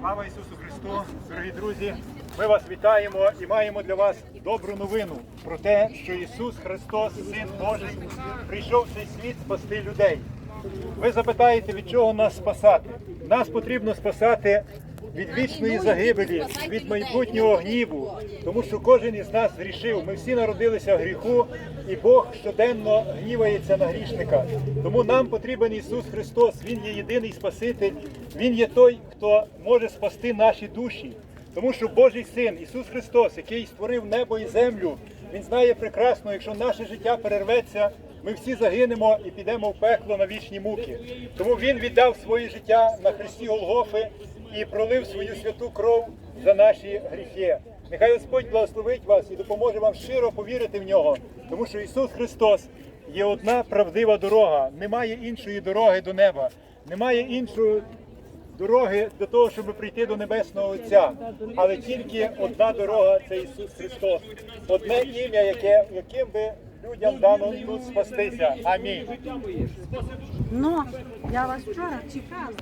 Слава Ісусу Христу, дорогі друзі! Ми вас вітаємо і маємо для вас добру новину про те, що Ісус Христос, Син Божий, прийшов в цей світ спасти людей. Ви запитаєте, від чого нас спасати? Нас потрібно спасати від вічної загибелі, від майбутнього гніву, тому що кожен із нас зрішив. Ми всі народилися в гріху, і Бог щоденно гнівається на грішника. Тому нам потрібен Ісус Христос. Він є єдиний Спаситель. Він є той, хто може спасти наші душі. Тому що Божий син Ісус Христос, який створив небо і землю, Він знає прекрасно, якщо наше життя перерветься, ми всі загинемо і підемо в пекло на вічні муки. Тому Він віддав своє життя на хресті Голгофи і пролив свою святу кров за наші гріхи. Нехай Господь благословить вас і допоможе вам щиро повірити в нього, тому що Ісус Христос є одна правдива дорога. Немає іншої дороги до неба, немає іншої дороги до того, щоб прийти до Небесного Отця. Але тільки одна дорога це Ісус Христос. Одне ім'я, яке, яким би людям дано тут спастися. Амінь. Ну, я вас вчора чекала.